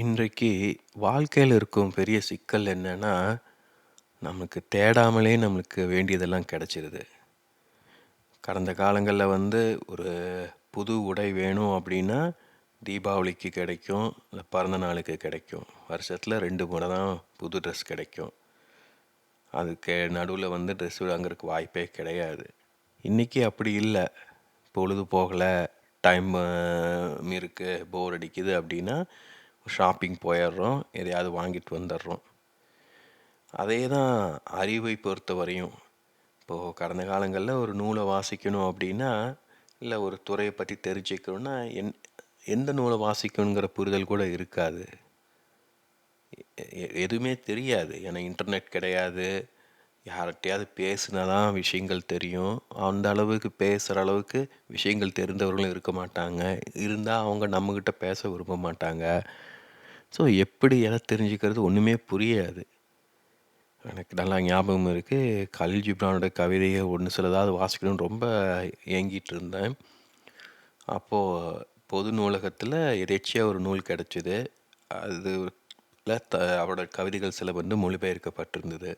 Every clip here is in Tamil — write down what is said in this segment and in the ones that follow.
இன்றைக்கு வாழ்க்கையில் இருக்கும் பெரிய சிக்கல் என்னன்னா, நமக்கு தேடாமலே நம்மளுக்கு வேண்டியதெல்லாம் கிடைச்சிருது. கடந்த காலங்கள்ல வந்து ஒரு புது உடை வேணும் அப்படின்னா, தீபாவளிக்கு கிடைக்கும், இல்ல பிறந்த நாளுக்கு கிடைக்கும். வருஷத்துல 2 முறை தான் புது ட்ரெஸ் கிடைக்கும். அதுக்கு நடுவுல வந்து ட்ரெஸ் வாங்குறதுக்கு வாய்ப்பே கிடையாது. இன்னைக்கு அப்படி இல்ல. பொழுது போகல, டைம் இருக்கு, போர் அடிக்குது அப்படின்னா, ஷாப்பிங் போயிடுறோம். எதையாவது வாங்கிட்டு வந்துடுறோம். அதே தான் அறிவை பொறுத்தவரையும். இப்போது கடந்த காலங்களில் ஒரு நூலை வாசிக்கணும் அப்படின்னா, இல்லை ஒரு துறையை பற்றி தெரிஞ்சுக்கணும்னா, என் எந்த நூலை வாசிக்கணுங்கிற புரிதல் கூட இருக்காது. எதுவுமே தெரியாது. ஏன்னா இன்டர்நெட் கிடையாது. யார்கிட்டையாவது பேசினா தான் விஷயங்கள் தெரியும். அந்த அளவுக்கு பேசுகிற அளவுக்கு விஷயங்கள் தெரிந்தவர்களும் இருக்க மாட்டாங்க. இருந்தால் அவங்க நம்மக்கிட்ட பேச விரும்ப மாட்டாங்க. ஸோ எப்படி எதை தெரிஞ்சுக்கிறது ஒன்றுமே புரியாது. எனக்கு நல்லா ஞாபகம் இருக்குது கலில் ஜிப்ரானோட கவிதையை ஒன்று சிலதாவது வாசிக்கணும்னு ரொம்ப ஏங்கிட்டு இருந்தேன். அப்போது பொது நூலகத்தில் எதேச்சியாக ஒரு நூல் கிடச்சிது அதுல த அவரோட கவிதைகள் சில வந்து மொழிபெயர்க்கப்பட்டிருந்தது.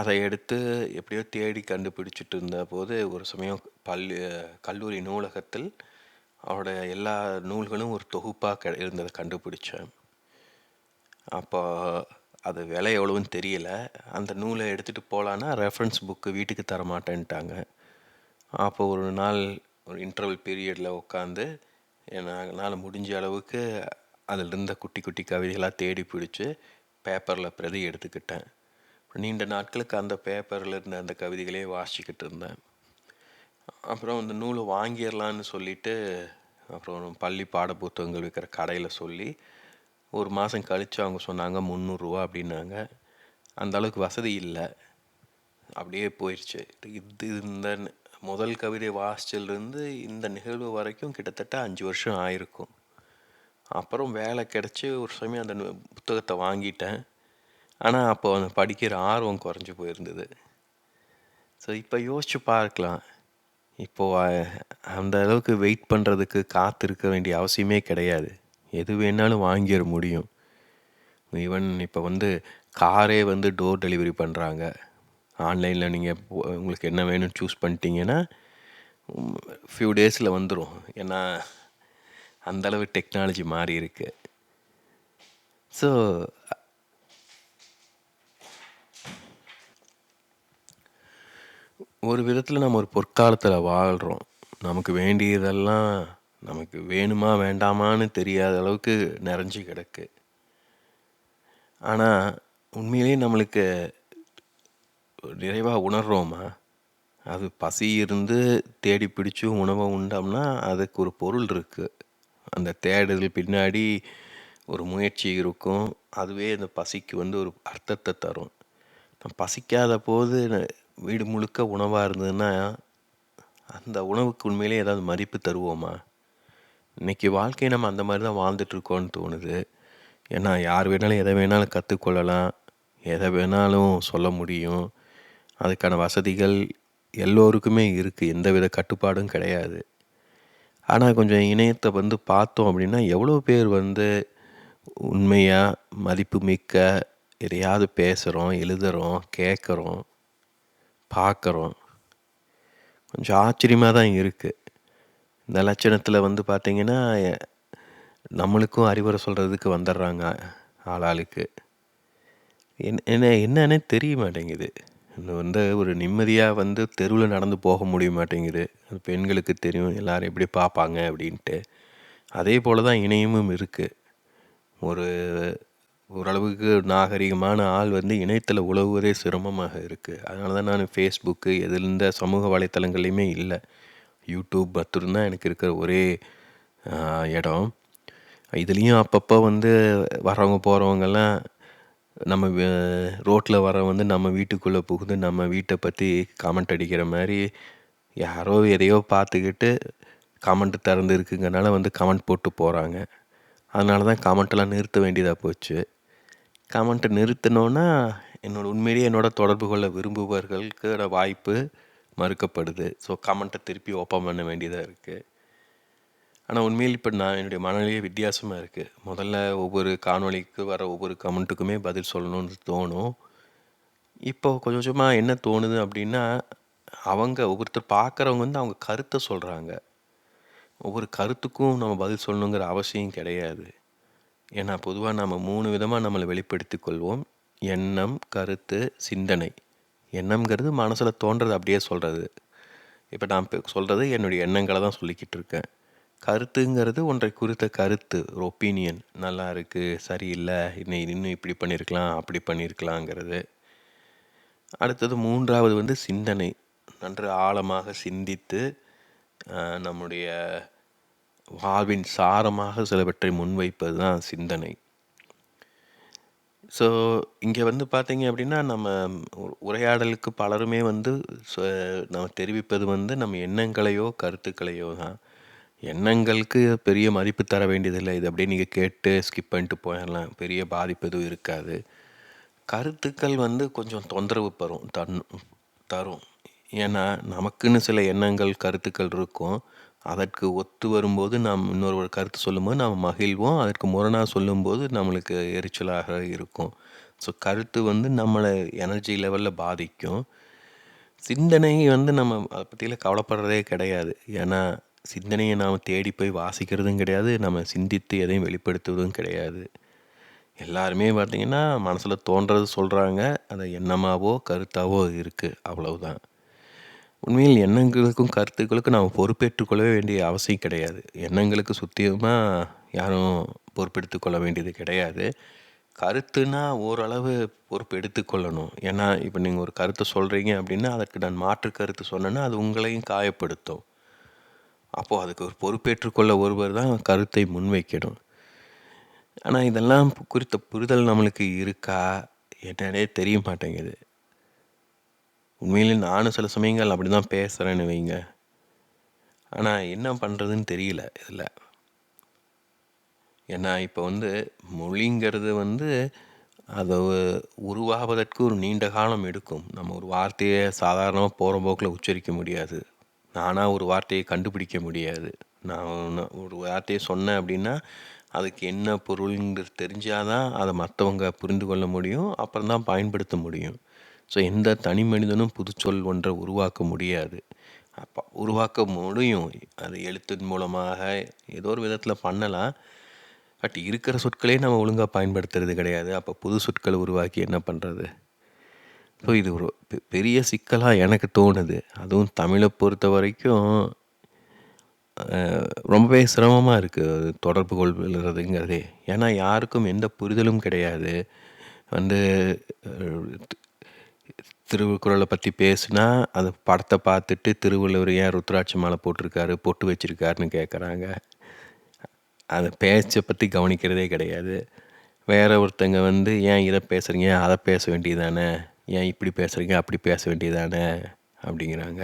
அதை எடுத்து எப்படியோ தேடி கண்டுபிடிச்சிட்டு இருந்தபோது, ஒரு சமயம் பள்ளி கல்லூரி நூலகத்தில் அவரோட எல்லா நூல்களும் ஒரு தொகுப்பாக இருந்ததை கண்டுபிடிச்சேன். அப்போ அது விலை எவ்வளவுன்னு தெரியல. அந்த நூலை எடுத்துகிட்டு போகலான்னா ரெஃபரன்ஸ் புக்கு வீட்டுக்கு தரமாட்டேன்ட்டாங்க. அப்போ ஒரு நாள் ஒரு இன்டர்வல் பீரியடில் உட்காந்து, என்னால் முடிஞ்ச அளவுக்கு அதில் இருந்த குட்டி குட்டி கவிதைகளாக தேடி பிடிச்சி பேப்பரில் பிரதி எடுத்துக்கிட்டேன். நீண்ட நாட்களுக்கு அந்த பேப்பரில் இருந்த அந்த கவிதைகளே வாசிச்சுக்கிட்டு இருந்தேன். அப்புறம் அந்த நூலை வாங்கிடலான்னு சொல்லிட்டு, அப்புறம் பள்ளி பாட புத்தகங்கள் விற்கிற கடையில் சொல்லி, ஒரு மாதம் கழித்து அவங்க சொன்னாங்க முந்நூறுரூவா அப்படின்னாங்க. அந்த அளவுக்கு வசதி இல்லை அப்படியே போயிடுச்சு இது இந்த முதல் கவிதை வாசிச்சிலிருந்து இந்த நிகழ்வு வரைக்கும் கிட்டத்தட்ட அஞ்சு வருஷம் ஆயிருக்கும். அப்புறம் வேலை கிடச்சி ஒரு சமயம் அந்த புத்தகத்தை வாங்கிட்டேன். ஆனால் அப்போ அந்த படிக்கிற ஆர்வம் குறைஞ்சி போயிருந்தது. ஸோ இப்போ யோசிச்சு பார்க்கலாம். இப்போ அந்த அளவுக்கு வெயிட் பண்றதுக்கு காத்திருக்க வேண்டிய அவசியமே கிடையாது. எது வேணாலும் வாங்கிட முடியும். ஈவன் இப்போ வந்து காரே வந்து டோர் டெலிவரி பண்ணுறாங்க ஆன்லைனில் நீங்கள் உங்களுக்கு என்ன வேணும்னு சூஸ் பண்ணிட்டீங்கன்னா, ஃபியூ டேஸில் வந்துடும் ஏன்னா, அந்த அளவு டெக்னாலஜி மாறி இருக்கு. ஸோ ஒரு விதத்தில் நம்ம ஒரு பொற்காலத்தில் வாழ்கிறோம் நமக்கு வேண்டியதெல்லாம் நமக்கு வேணுமா, வேண்டாமான்னு தெரியாத அளவுக்கு நிறைஞ்சு கிடக்கு. ஆனால் உண்மையிலேயே நம்மளுக்கு நிறைவாக உணர்கிறோமா அது பசி இருந்து தேடி பிடிச்சு உணவை உண்டோம்னா, அதுக்கு ஒரு பொருள் இருக்குது அந்த தேடுதல் பின்னாடி ஒரு முயற்சி இருக்கும். அதுவே அந்த பசிக்கு வந்து ஒரு அர்த்தத்தை தரும். பசிக்காத போது வீடு முழுக்க உணவாக இருந்ததுன்னா, அந்த உணவுக்கு உண்மையிலேயே ஏதாவது மதிப்பு தருவோமா? இன்னைக்கு வாழ்க்கையை நம்ம அந்த மாதிரி தான் வாழ்ந்துட்டுருக்கோன்னு தோணுது. ஏன்னா, யார் வேணாலும் எதை வேணாலும் கற்றுக்கொள்ளலாம் எதை வேணாலும் சொல்ல முடியும். அதுக்கான வசதிகள் எல்லோருக்குமே இருக்குது எந்தவித கட்டுப்பாடும் கிடையாது. ஆனால் கொஞ்சம் இணையத்தை வந்து பார்த்தோம் அப்படின்னா, எவ்வளோ பேர் வந்து உண்மையாக மதிப்பு மிக்க எதையாவது பேசுகிறோம் எழுதுகிறோம் கேட்குறோம், பார்க்குறோம். கொஞ்சம் ஆச்சரியமாக தான் இருக்குது இந்த லட்சணத்தில் வந்து பார்த்திங்கன்னா நம்மளுக்கும் அறிவுரை சொல்கிறதுக்கு வந்துடுறாங்க ஆளாளுக்கு. என் என்ன என்னன்னே தெரிய மாட்டேங்குது. வந்து ஒரு நிம்மதியாக வந்து தெருவில் நடந்து போக முடிய மாட்டேங்குது. பெண்களுக்கு தெரியும் எல்லோரும் எப்படி பார்ப்பாங்க அப்படின்ட்டு. அதே போல தான் இணையமும் இருக்குது ஒரு ஓரளவுக்கு நாகரிகமான ஆள் வந்து இணையத்தில் உலவுவதே சிரமமாக இருக்குது அதனால தான் நான் ஃபேஸ்புக்கு எதுல சமூக வலைத்தளங்கள்லையுமே இல்லை யூடியூப் மட்டும் தான் எனக்கு இருக்கிற ஒரே இடம். இதுலேயும் அப்பப்போ வந்து வர்றவங்க, போகிறவங்கெல்லாம் நம்ம ரோட்டில் வர வந்து நம்ம வீட்டுக்குள்ளே புகுந்து நம்ம வீட்டை பற்றி கமெண்ட் அடிக்கிற மாதிரி யாரோ எதையோ பார்த்துக்கிட்டு கமெண்ட் திறந்து இருக்குங்கிறனால வந்து கமெண்ட் போட்டு போகிறாங்க அதனால தான் கமெண்ட்லாம் நிறுத்த வேண்டியதாக போச்சு. கமெண்ட்டை நிறுத்தினோன்னா என்னோட உண்மையிலேயே என்னோட தொடர்பு கொள்ள விரும்புபவர்களுக்கு வாய்ப்பு மறுக்கப்படுது. ஸோ கமெண்ட்டை திருப்பி ஓப்பன் பண்ண வேண்டியதாக இருக்குது ஆனால் உண்மையில் இப்போ நான் என்னுடைய மனநிலையே வித்தியாசமாக இருக்குது முதல்ல ஒவ்வொரு காணொளிக்கு வர ஒவ்வொரு கமெண்ட்டுக்குமே பதில் சொல்லணும்னு தோணும். இப்போ கொஞ்சம் கொஞ்சமாக என்ன தோணுது அப்படின்னா அவங்க ஒவ்வொருத்தர் பார்க்குறவங்க வந்து அவங்க கருத்தை சொல்கிறாங்க ஒவ்வொரு கருத்துக்கும் நம்ம பதில் சொல்லணுங்கிற அவசியம் கிடையாது. ஏன்னா பொதுவாக நாம் மூணு விதமாக நம்மளை வெளிப்படுத்தி கொள்வோம். எண்ணம், கருத்து, சிந்தனை. எண்ணம்ங்கிறது மனசில் தோன்றத அப்படியே சொல்கிறது இப்போ நான் இப்போ சொல்கிறது என்னுடைய எண்ணங்களை தான் சொல்லிக்கிட்டு இருக்கேன். கருத்துங்கிறது ஒன்றை குறித்த கருத்து, ஒரு ஒப்பீனியன். நல்லா இருக்குது சரியில்லை இன்னை இன்னும் இப்படி பண்ணியிருக்கலாம், அப்படி பண்ணியிருக்கலாங்கிறது. அடுத்தது மூன்றாவது வந்து சிந்தனை. நன்று ஆழமாக சிந்தித்து, நம்முடைய வாழ்வின் சாரமாக சிலவற்றை முன்வைப்பது தான் சிந்தனை. ஸோ, இங்கே வந்து பார்த்தீங்க அப்படின்னா நம்ம உரையாடலுக்கு பலருமே வந்து நம்ம தெரிவிப்பது வந்து நம்ம எண்ணங்களையோ, கருத்துக்களையோ தான். எண்ணங்களுக்கு பெரிய மதிப்பு தர வேண்டியதில்லை இது அப்படியே நீங்கள் கேட்டு ஸ்கிப் பண்ணிட்டு போயிடலாம் பெரிய பாதிப்பு எதுவும் இருக்காது. கருத்துக்கள் வந்து கொஞ்சம் தொந்தரவு பரும் தன் தரும். ஏன்னா, நமக்குன்னு சில எண்ணங்கள், கருத்துக்கள் இருக்கும். அதற்கு ஒத்து வரும்போது நாம் இன்னொரு கருத்து சொல்லும்போது நாம் மகிழ்வோம். அதற்கு முரணாக சொல்லும்போது நம்மளுக்கு எரிச்சலாக இருக்கும். ஸோ, கருத்து வந்து நம்மளை எனர்ஜி லெவலில் பாதிக்கும். சிந்தனை வந்து நம்ம அதை பற்றியில் கவலைப்படுறதே கிடையாது. ஏன்னா, சிந்தனையை நாம் தேடி போய் வாசிக்கிறதும் கிடையாது. நம்ம சிந்தித்து எதையும் வெளிப்படுத்துவதும் கிடையாது. எல்லாருமே பார்த்திங்கன்னா மனசில் தோன்றது சொல்கிறாங்க அது எண்ணமாவோ, கருத்தாவோ இருக்குது அவ்வளவுதான். உண்மையில் எண்ணங்களுக்கும், கருத்துக்களுக்கும் நாம பொறுப்பேற்றுக் கொள்ளவே வேண்டிய அவசியம் கிடையாது. எண்ணங்களுக்கு சுத்தியமாக யாரும் பொறுப்பெடுத்துக் கொள்ள வேண்டியது கிடையாது. கருத்துனா ஓரளவு பொறுப்பு எடுத்துக்கொள்ளணும். ஏன்னா, இப்ப நீங்க ஒரு கருத்த சொல்றீங்க அப்படின்னா அதற்கு நான் மாற்று கருத்து சொன்னேன்னா, அது உங்களையும் காயப்படுத்தும். அப்போ அதுக்கு ஒரு பொறுப்பேற்றுக்கொள்ள ஒருவர் தான் கருத்தை முன்வைக்கணும். ஆனா, இதெல்லாம் குறித்த புரிதல் நம்மளுக்கு இருக்கா? என்னன்னே தெரிய மாட்டேங்குது. உண்மையிலே நானும் சில சமயங்கள் அப்படி தான் பேசுகிறேன்னு வைங்க. ஆனால் என்ன பண்ணுறதுன்னு தெரியல இதில் ஏன்னா, இப்போ வந்து மொழிங்கிறது வந்து அது உருவாவதற்கு ஒரு நீண்ட காலம் எடுக்கும். நம்ம ஒரு வார்த்தையை சாதாரணமாக போகிற போக்கில் உச்சரிக்க முடியாது. நானாக ஒரு வார்த்தையை கண்டுபிடிக்க முடியாது. நான் ஒரு வார்த்தையை சொன்னேன் அப்படின்னா அதுக்கு என்ன பொருள்ங்கிறது தெரிஞ்சாதான் அதை மற்றவங்க புரிந்து கொள்ள முடியும். அப்புறம் தான் பயன்படுத்த முடியும். ஸோ, எந்த தனி மனிதனும் புதுச்சொல் ஒன்றை உருவாக்க முடியாது. அப்போ உருவாக்க முடியும். அது எழுத்தின் மூலமாக ஏதோ ஒரு விதத்தில் பண்ணலாம். பட் இருக்கிற சொற்களே நம்ம ஒழுங்காக பயன்படுத்துறது கிடையாது. அப்போ புது சொற்களை உருவாக்கி என்ன பண்ணுறது ஸோ, இது ஒரு பெ பெரிய சிக்கலாக எனக்கு தோணுது. அதுவும் தமிழை பொறுத்த வரைக்கும் ரொம்பவே சிரமமாக இருக்குது தொடர்பு கொள்கிறதுங்கிறதே. ஏன்னா, யாருக்கும் எந்த புரிதலும் கிடையாது. வந்து திருக்குறளை பற்றி பேசுனா, அந்த படத்தை பார்த்துட்டு திருவள்ளுவர் ஏன் ருத்ராட்சி மாலை போட்டிருக்காரு, பொட்டு வச்சுருக்காருன்னு கேட்குறாங்க. அந்த பேச்சை பற்றி கவனிக்கிறதே கிடையாது. வேற ஒருத்தங்க வந்து ஏன் இதை பேசுகிறீங்க அதை பேச வேண்டியது தானே, ஏன் இப்படி பேசுகிறீங்க அப்படி பேச வேண்டியது தானே அப்படிங்கிறாங்க.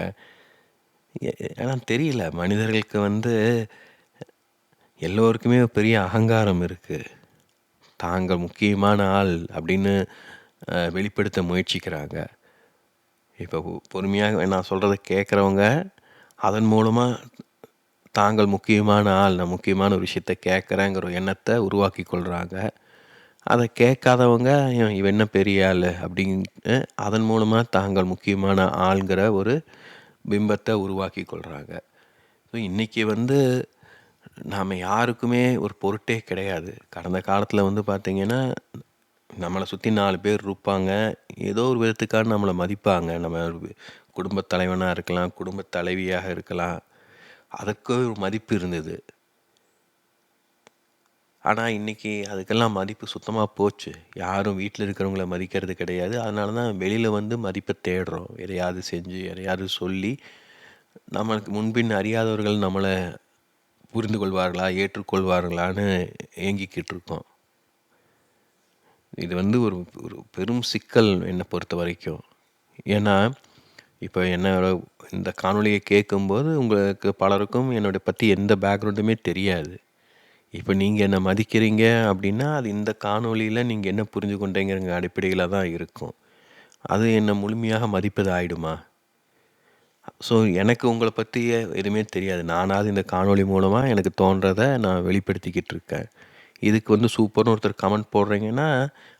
ஆனால் தெரியல. மனிதர்களுக்கு வந்து எல்லோருக்குமே ஒரு பெரிய அகங்காரம் இருக்குது தாங்கள் முக்கியமான ஆள் அப்படின்னு வெளிப்படுத்த முயற்சிக்கிறாங்க. இப்போ பொறுமையாக நான் சொல்கிறத கேட்குறவங்க, அதன் மூலமாக தாங்கள் முக்கியமான ஆள், நான் முக்கியமான ஒரு விஷயத்த கேட்குறேங்கிற ஒரு உருவாக்கி கொள்கிறாங்க அதை கேட்காதவங்க, இவன் என்ன பெரிய ஆள் அப்படின்னு அதன் மூலமாக தாங்கள் முக்கியமான ஆளுங்கிற ஒரு பிம்பத்தை உருவாக்கி கொள்கிறாங்க ஸோ, இன்றைக்கி வந்து நாம் யாருக்குமே ஒரு பொருட்டே கிடையாது. கடந்த காலத்தில் வந்து பார்த்திங்கன்னா நம்மளை சுற்றி நாலு பேர் இருப்பாங்க. ஏதோ ஒரு விதத்துக்காக நம்மளை மதிப்பாங்க. நம்ம குடும்பத் தலைவனாக இருக்கலாம், குடும்பத் தலைவியாக இருக்கலாம். அதற்கு ஒரு மதிப்பு இருந்தது. ஆனால் இன்றைக்கி அதுக்கெல்லாம் மதிப்பு சுத்தமாக போச்சு. யாரும் வீட்டில் இருக்கிறவங்கள மதிக்கிறது கிடையாது. அதனால தான் வெளியில் வந்து மதிப்பை தேடுறோம். எதையாவது செஞ்சு, எதையாவது சொல்லி, நம்மளுக்கு முன்பின் அறியாதவர்கள் நம்மளை புரிந்து கொள்வார்களா, ஏற்றுக்கொள்வார்களான்னு ஏங்கிக்கிட்டு இருக்கோம். இது வந்து ஒரு ஒரு பெரும் சிக்கல் என்னை பொறுத்த வரைக்கும் ஏன்னா, இப்போ என்னோட இந்த காணொலியை கேட்கும்போது உங்களுக்கு பலருக்கும் என்னுடைய பற்றி எந்த பேக்ரவுண்டுமே தெரியாது. இப்போ நீங்கள் என்ன மதிக்கிறீங்க அப்படின்னா, அது இந்த காணொலியில் நீங்கள் என்ன புரிஞ்சு கொண்டீங்கிற அடிப்படையில் தான் இருக்கும். அது என்னை முழுமையாக மதிப்பது ஆகிடுமா ஸோ எனக்கு உங்களை பற்றி எதுவுமே தெரியாது. நானாவது இந்த காணொளி மூலமாக எனக்கு தோன்றதை நான் வெளிப்படுத்திக்கிட்டு இருக்கேன். இதுக்கு வந்து சூப்பர்னு ஒருத்தர் கமெண்ட் போடுறீங்கன்னா,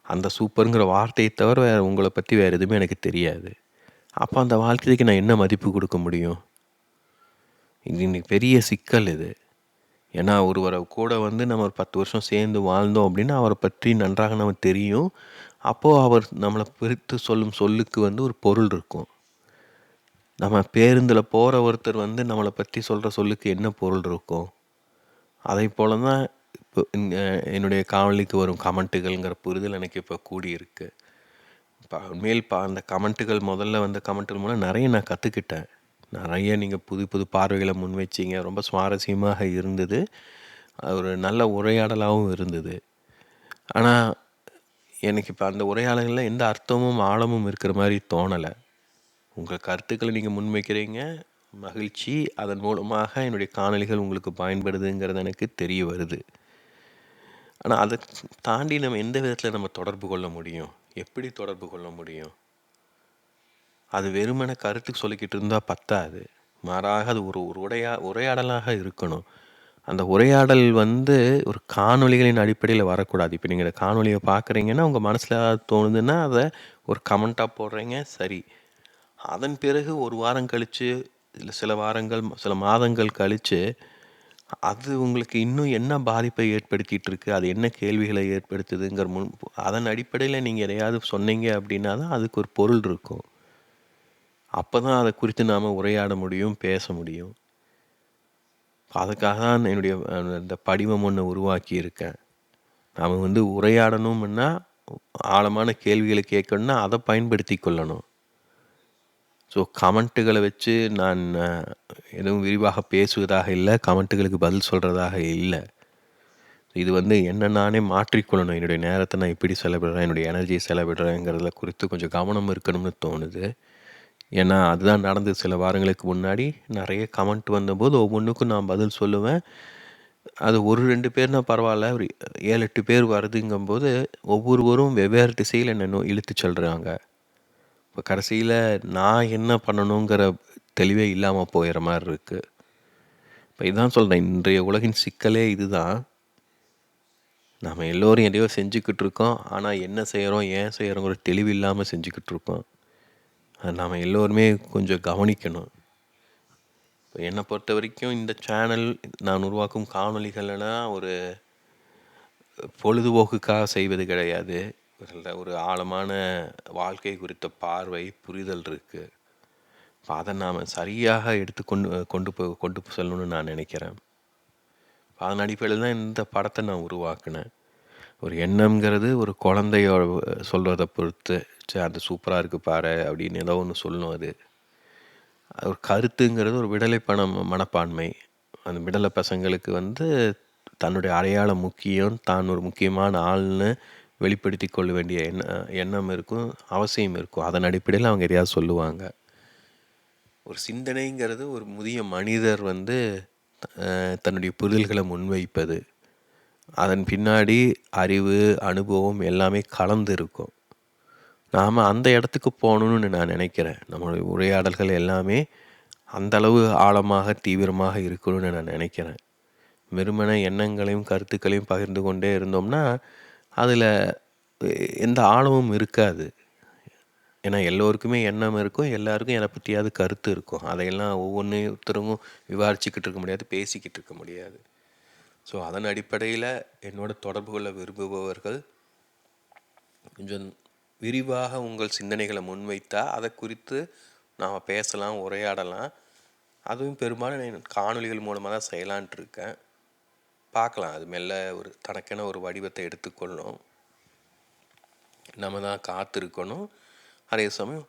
அந்த சூப்பருங்கிற வார்த்தையை தவிர வேறு உங்களை பற்றி வேறு எதுவுமே எனக்கு தெரியாது. அப்போ அந்த வாழ்க்கைக்கு நான் என்ன மதிப்பு கொடுக்க முடியும்? இது இன்னைக்கு பெரிய சிக்கல் இது. ஏன்னா ஒருவரை கூட வந்து நம்ம ஒரு 10 வருஷம் சேர்ந்து வாழ்ந்தோம் அப்படின்னா அவரை பற்றி நன்றாக நமக்கு தெரியும். அப்போது அவர் நம்மளை பிரித்து சொல்லும் சொல்லுக்கு வந்து ஒரு பொருள் இருக்கும். நம்ம பேருந்தில் போகிற ஒருத்தர் வந்து நம்மளை பற்றி சொல்கிற சொல்லுக்கு என்ன பொருள் இருக்கும்? அதைப் போல தான் என்னுடைய காவலிக்கு வரும் கமெண்ட்டுகள்ங்கிற புரிதல் எனக்கு இப்போ கூடியிருக்கு. இப்போ உண்மையில் இப்போ அந்த கமெண்ட்டுகள் முதல்ல வந்த கமெண்ட்டுகள் மூலம் நிறைய நான் கற்றுக்கிட்டேன் நிறைய நீங்கள் புது புது பார்வைகளை முன்வைச்சிங்க ரொம்ப சுவாரஸ்யமாக இருந்தது. அது ஒரு நல்ல உரையாடலாகவும் இருந்தது. ஆனால் எனக்கு இப்போ அந்த உரையாடல்கள்ல எந்த அர்த்தமும், ஆழமும் இருக்கிற மாதிரி தோணலை உங்கள் கருத்துக்களை நீங்கள் முன்வைக்கிறீங்க. மகிழ்ச்சி. அதன் மூலமாக என்னுடைய காணொலிகள் உங்களுக்கு பயன்படுதுங்கிறது எனக்கு தெரிய வருது. ஆனால் அதை தாண்டி நம்ம எந்த விதத்தில் நம்ம தொடர்பு கொள்ள முடியும்? எப்படி தொடர்பு கொள்ள முடியும்? அது வெறுமனே கருத்து சொல்லிக்கிட்டு இருந்தால் பத்தாது. மாறாக அது ஒரு ஒரு உரையா உரையாடலாக இருக்கணும். அந்த உரையாடல் வந்து ஒரு காணொளிகளின் அடிப்படையில் வரக்கூடாது. இப்போ நீங்கள் காணொலியை பார்க்குறீங்கன்னா, உங்கள் மனசில் ஏதாவது தோணுதுன்னா, அதை ஒரு கமெண்ட்டாக போடுறீங்க, சரி. அதன் பிறகு ஒரு வாரம் கழித்து இல்லை சில வாரங்கள், சில மாதங்கள் கழித்து அது உங்களுக்கு இன்னும் என்ன பாதிப்பை ஏற்படுத்திட்டு இருக்கு? அது என்ன கேள்விகளை ஏற்படுத்துதுங்கிற முன் அதன் அடிப்படையில நீங்க எதையாவது சொன்னீங்க அப்படின்னா தான் அதுக்கு ஒரு பொருள் இருக்கும். அப்பதான் அத குறித்து நாம உரையாட முடியும், பேச முடியும். அதுக்காக தான் என்னுடைய அ இந்த படிவம் ஒண்ணு உருவாக்கி இருக்கேன். நாம வந்து உரையாடணும்னா, ஆழமான கேள்விகள கேட்கணும்னா, அத பயன்படுத்திக் கொள்ளணும். ஸோ கமெண்ட்டுகளை வச்சு நான் எதுவும் விரிவாக பேசுவதாக இல்லை கமெண்ட்டுகளுக்கு பதில் சொல்கிறதாக இல்லை இது வந்து என்ன நானே மாற்றிக்கொள்ளணும். என்னுடைய நேரத்தை நான் எப்படி செலவிடுறேன், என்னுடைய எனர்ஜியை செலவிடுறேங்கிறதுல குறித்து கொஞ்சம் கவனம் இருக்கணும்னு தோணுது. ஏன்னா, அதுதான் நடந்தது சில வாரங்களுக்கு முன்னாடி. நிறைய கமெண்ட் வந்தபோது ஒவ்வொன்றுக்கும் நான் பதில் சொல்லுவேன். அது 1, 2 பேர்னா பரவாயில்ல ஒரு 7, 8 பேர் வருதுங்கும்போது, ஒவ்வொருவரும் வெவ்வேறு திசையில் என்ன இழுத்து இழுத்துச் இப்போ கடைசியில் நான் என்ன பண்ணணுங்கிற தெளிவே இல்லாமல் போயிடுற மாதிரி இருக்குது இப்போ இதுதான் சொல்கிறேன் இன்றைய உலகின் சிக்கலே இதுதான். நம்ம எல்லோரும் எதையோ செஞ்சுக்கிட்டு இருக்கோம். ஆனால் என்ன செய்கிறோம் ஏன் செய்கிறோங்கிற தெளிவு இல்லாமல் செஞ்சுக்கிட்டு இருக்கோம். அது நாம் எல்லோருமே கொஞ்சம் கவனிக்கணும். இப்போ என்னை பொறுத்த வரைக்கும் இந்த சேனல் நான் உருவாக்கும் காணொளிகள் ஒரு பொழுதுபோக்குக்காக செய்வது கிடையாது. இதுல ஒரு ஆழமான வாழ்க்கை குறித்த பார்வை, புரிதல் இருக்குது அதை நாம் சரியாக எடுத்துக்கொண்டு கொண்டு போ கொண்டு செல்லணும்னு நான் நினைக்கிறேன் அதன் அடிப்படையில் தான் இந்த படத்தை நான் உருவாக்கினேன் ஒரு எண்ணம்ங்கிறது ஒரு குழந்தையோ சொல்கிறத பொறுத்து, சரி அது சூப்பராக இருக்குது பாரு அப்படின்னு ஏதோ ஒன்று சொல்லும் அது. ஒரு கருத்துங்கிறது ஒரு விடலை பணம் மனப்பான்மை. அந்த விடலை பசங்களுக்கு வந்து தன்னுடைய அடையாளம் முக்கியம். தான் ஒரு முக்கியமான ஆள்னு வெளிப்படுத்தி கொள்ள வேண்டிய எண்ண எண்ணம் இருக்கும். அவசியம் இருக்கும். அதன் அடிப்படையில் அவங்க எதையாவது சொல்லுவாங்க. ஒரு சிந்தனைங்கிறது ஒரு முதிய மனிதர் வந்து தன்னுடைய புரிதல்களை முன்வைப்பது. அதன் பின்னாடி அறிவு, அனுபவம் எல்லாமே கலந்து இருக்கும். நாம் அந்த இடத்துக்கு போகணும்னு நான் நினைக்கிறேன் நம்மளுடைய உரையாடல்கள் எல்லாமே அந்தளவு ஆழமாக, தீவிரமாக இருக்கணும்னு நான் நினைக்கிறேன் வெறுமன எண்ணங்களையும், கருத்துக்களையும் பகிர்ந்து கொண்டே இருந்தோம்னா, அதில் எந்த ஆழமும் இருக்காது. ஏன்னா எல்லோருக்குமே எண்ணம் இருக்கும். எல்லாருக்கும் என்னை பற்றியாவது கருத்து இருக்கும். அதையெல்லாம் ஒவ்வொன்னுத்தரும் விவாரிச்சுக்கிட்டு இருக்க முடியாது. பேசிக்கிட்டு இருக்க முடியாது. ஸோ அதன் அடிப்படையில் என்னோட தொடர்பு கொள்ள விரும்புபவர்கள் கொஞ்சம் விரிவாக உங்கள் சிந்தனைகளை முன்வைத்தா, அதை குறித்து நாம் பேசலாம், உரையாடலாம். அதுவும் பெரும்பாலும் நான் காணொளிகள் மூலமாக தான் செய்யலான்ட்டு இருக்கேன். பார்க்கலாம். அது மெல்ல ஒரு தனக்கென ஒரு வடிவத்தை எடுத்துக்கொள்ளும். நம்ம தான் காத்திருக்கணும். அதே சமயம்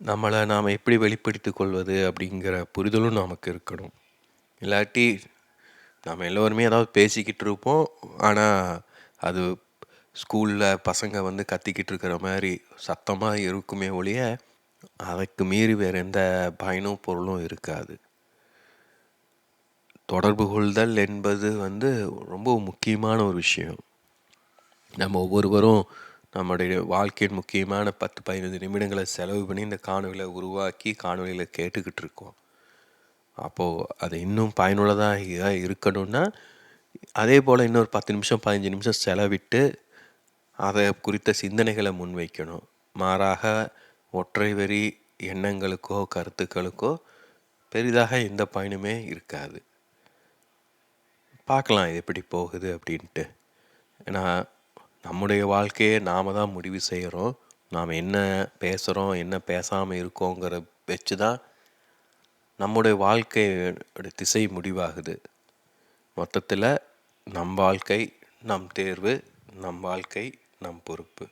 நம்மளை நாம் எப்படி வெளிப்படுத்திக் கொள்வது அப்படிங்கிற புரிதலும் நமக்கு இருக்கணும். இல்லாட்டி நாம் எல்லோருமே ஏதாவது பேசிக்கிட்டு இருப்போம். ஆனால் அது ஸ்கூலில் பசங்க வந்து கத்திக்கிட்டு இருக்கிற மாதிரி சத்தமாக இருக்குமே ஒழிய, அதற்கு மீறி வேறு எந்த பயனும், பொருளும் இருக்காது. தொடர்பு கொள்தல் என்பது வந்து ரொம்ப முக்கியமான ஒரு விஷயம். நம்ம ஒவ்வொருவரும் நம்முடைய வாழ்க்கையின் முக்கியமான பத்து பதினைந்து நிமிடங்களை செலவு பண்ணி இந்த காணொலியை உருவாக்கி காணொலியில் கேட்டுக்கிட்டு இருக்கோம். அப்போது அது இன்னும் பயனுள்ளதாக இருக்கணும்னா அதே போல் இன்னொரு பத்து நிமிஷம் பதினஞ்சு நிமிஷம் செலவிட்டு அதை குறித்த சிந்தனைகளை முன்வைக்கணும். மாறாக ஒற்றை வரி எண்ணங்களுக்கோ கருத்துக்களுக்கோ பெரிதாக எந்த பயனுமே இருக்காது. பார்க்கலாம் இது எப்படி போகுது அப்படின்ட்டு. ஏன்னா நம்முடைய வாழ்க்கையை நாம் தான் முடிவு செய்கிறோம். நாம் என்ன பேசுகிறோம் என்ன பேசாமல் இருக்கோங்கிற வச்சு தான் நம்முடைய வாழ்க்கையோட திசை முடிவாகுது. மொத்தத்தில் நம் வாழ்க்கை நம் தேர்வு நம் வாழ்க்கை நம் பொறுப்பு.